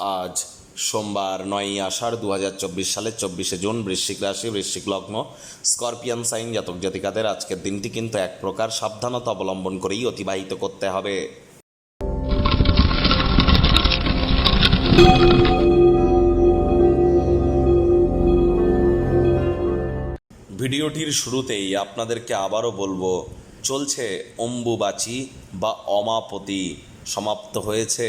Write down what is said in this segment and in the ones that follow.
আজ সোমবার নয়ই আষাঢ় দু হাজার চব্বিশ সালের চব্বিশে জুন বৃশ্চিক রাশি, বৃশ্চিক লগ্ন। স্করপিয়ান সাইন জাতক জাতিকাদের আজকের দিনটি কিন্তু এক প্রকার সাবধানতা অবলম্বন করেই অতিবাহিত করতে হবে। ভিডিওটির শুরুতেই আপনাদেরকে আবারও বলব, চলছে অম্বুবাচী বা অমাপতি। সমাপ্ত হয়েছে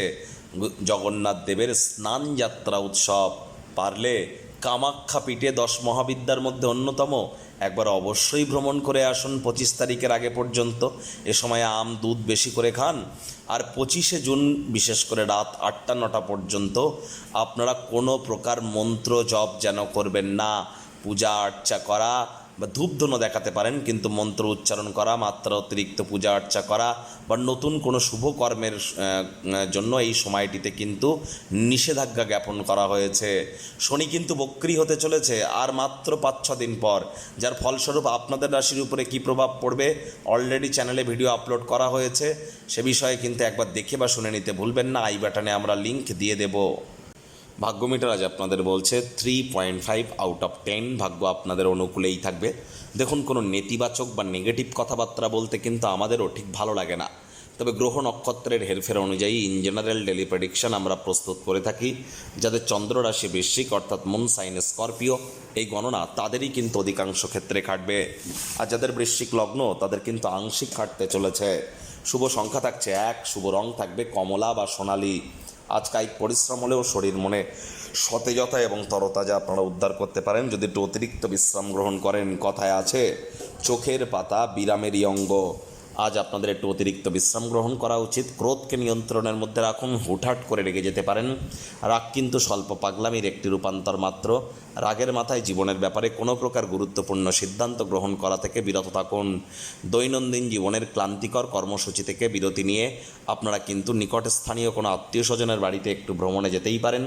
জগন্নাথ দেবের স্নান যাত্রা উৎসব। পারলে কামাখ্যা পীঠে দশ মহাবিদ্যার মধ্যে অন্যতম। একবার অবশ্যই ভ্রমণ করে আসুন পঁচিশ তারিখের আগে পর্যন্ত। এ সময় আম, দুধ বেশি করে খান। আর পঁচিশে জুন, বিশেষ করে রাত আটটা, নটা পর্যন্ত আপনারা কোনো প্রকার মন্ত্র জপ যেন করবেন না। পূজা আর্চা করা বা ধূপধুনো দেখাতে পারেন, কিন্তু মন্ত্র উচ্চারণ করা, মাত্রা অতিরিক্ত পূজা আর্চা করা বা নতুন কোনো শুভ কর্মের জন্য এই সময়টিতে কিন্তু নিষেধাজ্ঞা জ্ঞাপন করা হয়েছে। শনি কিন্তু বক্রি হতে চলেছে, আর মাত্র পাঁচ, ছ দিন পর। যার ফলস্বরূপ আপনাদের রাশির উপরে কি প্রভাব পড়বে অলরেডি চ্যানেলে ভিডিও আপলোড করা হয়েছে। সে বিষয়ে কিন্তু একবার দেখে বা শুনে নিতে ভুলবেন না আই বাটনে আমরা লিংক দিয়ে দেবো। ভাগ্যমিটার আজ আপনাদের বলছে three point five out of ten ভাগ্য আপনাদের অনুকূলেই থাকবে। দেখুন, কোনো নেতিবাচক বা নেগেটিভ কথাবার্তা বলতে কিন্তু আমাদেরও ঠিক ভালো লাগে না। তবে গ্রহ নক্ষত্রের হেরফের অনুযায়ী ইন জেনারেল ডেলি প্রেডিকশন আমরা প্রস্তুত করে থাকি, যাদের চন্দ্র রাশি বৃশ্চিক অর্থাৎ মুন সাইন স্করপিও এই গণনা তাদেরই কিন্তু অধিকাংশ ক্ষেত্রে খাটবে। আর যাদের বৃশ্চিক লগ্ন, তাদের কিন্তু আংশিক খাটতে চলেছে। শুভ সংখ্যা থাকছে এক, শুভ রং থাকবে কমলা বা সোনালী। আজ কায়িক পরিশ্রম হলেও শরীর মনে সতেজতা এবং তরতাজা আপনারা উদ্ধার করতে পারেন। যদি একটু অতিরিক্ত বিশ্রাম গ্রহণ করেন, কথায় আছে, চোখের পাতা বিরামেরই অঙ্গ। আজ আপনাদের একটু অতিরিক্ত বিশ্রাম গ্রহণ করা উচিত। ক্রোধকে নিয়ন্ত্রণের মধ্যে রাখুন, হুটহাট করে রেগে যেতে পারেন। রাগ কিন্তু স্বল্প পাগলামির একটি রূপান্তর মাত্র। রাগের মাথায় জীবনের ব্যাপারে কোনো প্রকার গুরুত্বপূর্ণ সিদ্ধান্ত গ্রহণ করা থেকে বিরত থাকুন। দৈনন্দিন জীবনের ক্লান্তিকর কর্মসূচি থেকে বিরতি নিয়ে আপনারা কিন্তু নিকটে স্থানীয় কোনো আত্মীয় স্বজনের বাড়িতে একটু ভ্রমণে যেতেই পারেন।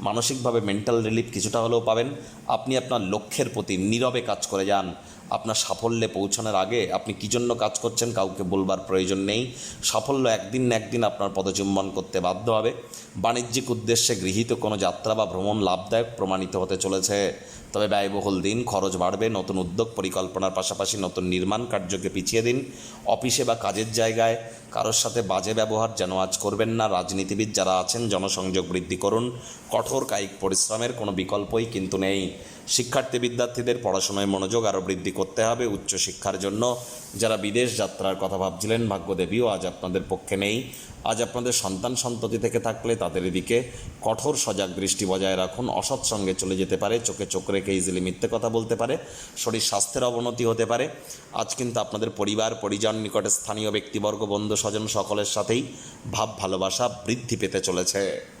মানসিকভাবে মেন্টাল রিলিফ কিছুটা হলেও পাবেন। আপনি আপনার লক্ষ্যের প্রতি নীরবে কাজ করে যান। আপনার সাফল্যে পৌঁছানোর আগে আপনি কী জন্য কাজ করছেন কাউকে বলবার প্রয়োজন নেই। সাফল্য একদিন না একদিন আপনার পদচুম্বন করতে বাধ্য হবে। বাণিজ্যিক উদ্দেশ্যে গৃহীত কোনো যাত্রা বা ভ্রমণ লাভদায়ক প্রমাণিত হতে চলেছে। তবে ব্যয়বহুল দিন, খরচ বাড়বে, নতুন উদ্যোগ পরিকল্পনার পাশাপাশি নতুন নির্মাণ কার্যকে পিছিয়ে দিন। অফিসে বা কাজের জায়গায় কারোর সাথে বাজে ব্যবহার যেন আজ করবেন না। রাজনীতিবিদ যারা আছেন, জনসংযোগ বৃদ্ধি করুন। কঠোর কায়িক পরিশ্রমের কোনো বিকল্পই কিন্তু নেই। শিক্ষার্থী বিদ্যার্থীদের পড়াশোনায় মনোযোগ আরও বৃদ্ধি করতে হবে উচ্চশিক্ষার জন্য। যারা বিদেশ যাত্রার কথা ভাবছিলেন, ভাগ্যদেবীও আজ আপনাদের পক্ষে নেই। আজ আপনাদের সন্তান সন্ততি থেকে থাকলে তাদের এদিকে কঠোর সজাগ দৃষ্টি বজায় রাখুন। অসৎ সঙ্গে চলে যেতে পারে, চোখে চোখ রেখে ইজিলি মিথ্যে কথা বলতে পারে, শরীর স্বাস্থ্যের অবনতি হতে পারে। আজ কিন্তু আপনাদের পরিবার, পরিজন, নিকটে স্থানীয় ব্যক্তিবর্গ বন্ধু স্বজন সকলের সাথেই ভাব, ভালোবাসা বৃদ্ধি পেতে চলেছে।